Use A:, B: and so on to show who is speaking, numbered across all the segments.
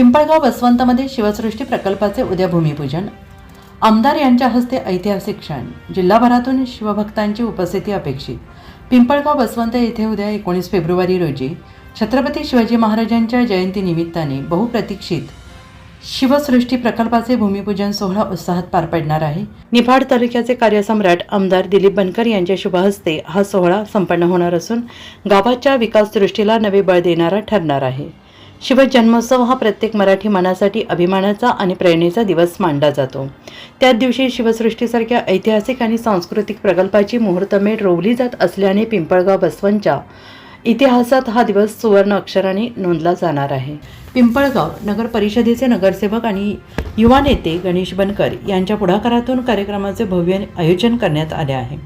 A: पिंपळगाव बसवंतमध्ये शिवसृष्टी प्रकल्पाचे उद्या भूमिपूजन आमदार यांच्या हस्ते ऐतिहासिक क्षण. जिल्हाभरातून शिवभक्तांची उपस्थिती अपेक्षित. पिंपळगाव बसवंत येथे उद्या एकोणीस फेब्रुवारी रोजी छत्रपती शिवाजी महाराजांच्या जयंतीनिमित्ताने बहुप्रतीक्षित शिवसृष्टी प्रकल्पाचे भूमिपूजन सोहळा उत्साहात पार पडणार आहे. निफाड तालुक्याचे कार्यसम्राट आमदार दिलीप बनकर यांच्या शुभहस्ते हा सोहळा संपन्न होणार असून गावाच्या विकासदृष्टीला नवे बळ देणारा ठरणार आहे. शिवजन्मोत्सव हा प्रत्येक मराठी मनासाठी अभिमानाचा आणि प्रेरणेचा दिवस मानला जातो. त्याच दिवशी शिवसृष्टीसारख्या ऐतिहासिक आणि सांस्कृतिक प्रकल्पाची मुहूर्तमेढ रोवली जात असल्याने पिंपळगाव बसवंतच्या इतिहासात हा दिवस सुवर्ण अक्षराने नोंदला जाणार आहे. पिंपळगाव नगर परिषदेचे नगरसेवक आणि युवा नेते गणेश बनकर यांच्या पुढाकारातून कार्यक्रमाचे भव्य आयोजन करण्यात आले आहे.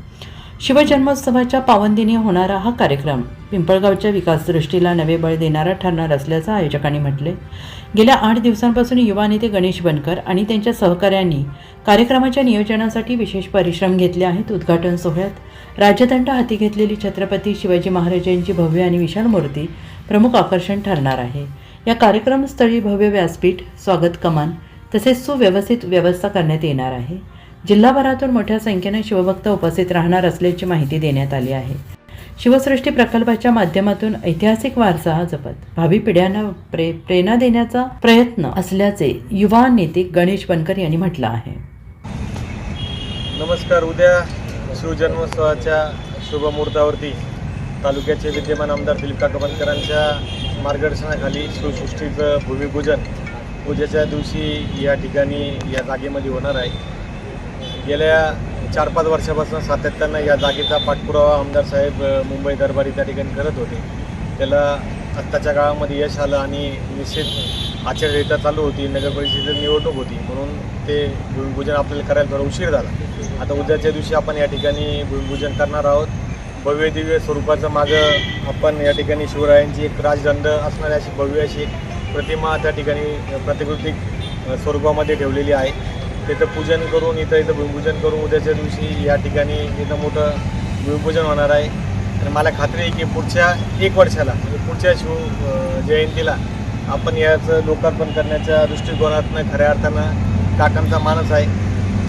A: शिवजन्मोत्सवाच्या पावनदिनी होणारा हा कार्यक्रम पिंपळगावच्या विकासदृष्टीला नवे बळ देणारा ठरणार असल्याचं आयोजकांनी म्हटले. गेल्या आठ दिवसांपासून युवा नेते गणेश बनकर आणि त्यांच्या सहकाऱ्यांनी कार्यक्रमाच्या नियोजनासाठी विशेष परिश्रम घेतले आहेत. उद्घाटन सोहळ्यात राजदंड हाती घेतलेली छत्रपती शिवाजी महाराजांची भव्य आणि विशाल मूर्ती प्रमुख आकर्षण ठरणार आहे. या कार्यक्रमस्थळी भव्य व्यासपीठ स्वागत कमान तसेच सुव्यवस्थित व्यवस्था करण्यात येणार आहे. जिल्हाभरातून मोठ्या संख्येने शिवभक्त उपस्थित राहणार असल्याची माहिती देण्यात आली आहे. शिवसृष्टी प्रकल्पाच्या माध्यमातून ऐतिहासिक वारसा जपत भावी पिढ्यांना प्रे प्रेरणा देण्याचा प्रयत्न असल्याचे युवा नेते गणेश बनकर यांनी म्हटलं आहे.
B: नमस्कार. उद्या शिवजन्मोत्सवाच्या शुभमुहूर्तावरती तालुक्याचे विद्यमान आमदार दिलीप काकाबंकरांच्या मार्गदर्शनाखाली शिवसृष्टीचं भूमिपूजन पूजेच्या दिवशी या ठिकाणी या जागेमध्ये होणार आहे. गेल्या चार पाच वर्षापासून सातत्यानं या जागेचा पाठपुरावा आमदार साहेब मुंबई दरबारी त्या ठिकाणी करत होते. त्याला आत्ताच्या काळामध्ये यश आलं आणि निश्चित आचारसंहिता चालू होती नगर परिषदेची निवडणूक होती. म्हणून ते भूमिपूजन आपल्याला करायला थोडा उशीर झाला. आता उद्याच्या दिवशी आपण या ठिकाणी भूमिपूजन करणार आहोत. भव्य दिव्य स्वरूपाचं मागं आपण या ठिकाणी शिवरायांची एक राजदंड असणारी अशी भव्य अशी एक प्रतिमा त्या ठिकाणी प्रतिकृतिक स्वरूपामध्ये ठेवलेली आहे. तिथं पूजन करून इथं इथं भूमिपूजन करून उद्याच्या दिवशी या ठिकाणी इथं मोठं भूमिपूजन होणार आहे. आणि मला खात्री आहे की पुढच्या एक वर्षाला म्हणजे पुढच्या शिव जयंतीला आपण याचं लोकार्पण करण्याच्या दृष्टिकोनातनं खऱ्या अर्थानं काकांचा मानस आहे.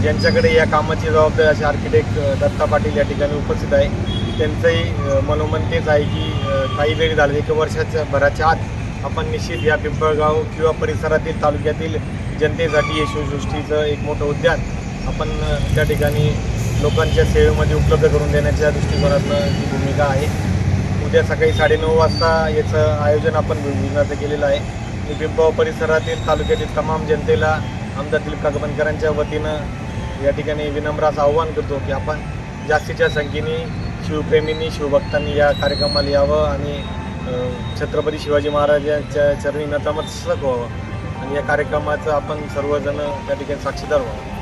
B: ज्यांच्याकडे या कामाची जबाबदारी असे आर्किटेक्ट दत्ता पाटील या ठिकाणी उपस्थित आहे. त्यांचंही मनोमन तेच आहे की काही वेळ झालं एक वर्षाच्या भराच्या आत आपण निश्चित या पिंपळगाव किंवा परिसरातील तालुक्यातील जनतेसाठी यशोसृष्टीचं एक मोठं उद्यान आपण त्या ठिकाणी लोकांच्या सेवेमध्ये उपलब्ध करून देण्याच्या दृष्टिकोनातनं ही भूमिका आहे. उद्या सकाळी साडेनऊ वाजता याचं आयोजन आपण भूमिपूजनाचं केलेलं आहे. मी परिसरातील तालुक्यातील तमाम जनतेला आमदार दिलीप वतीनं या ठिकाणी विनम्र असं आव्हान करतो की आपण जास्तीच्या संख्येने शिवप्रेमींनी शिवभक्तांनी या कार्यक्रमाला यावं आणि छत्रपती शिवाजी महाराजांच्या चरणी नतमस्तक व्हावं. आणि या कार्यक्रमाचं आपण सर्वजण त्या ठिकाणी साक्षीदार व्हावं.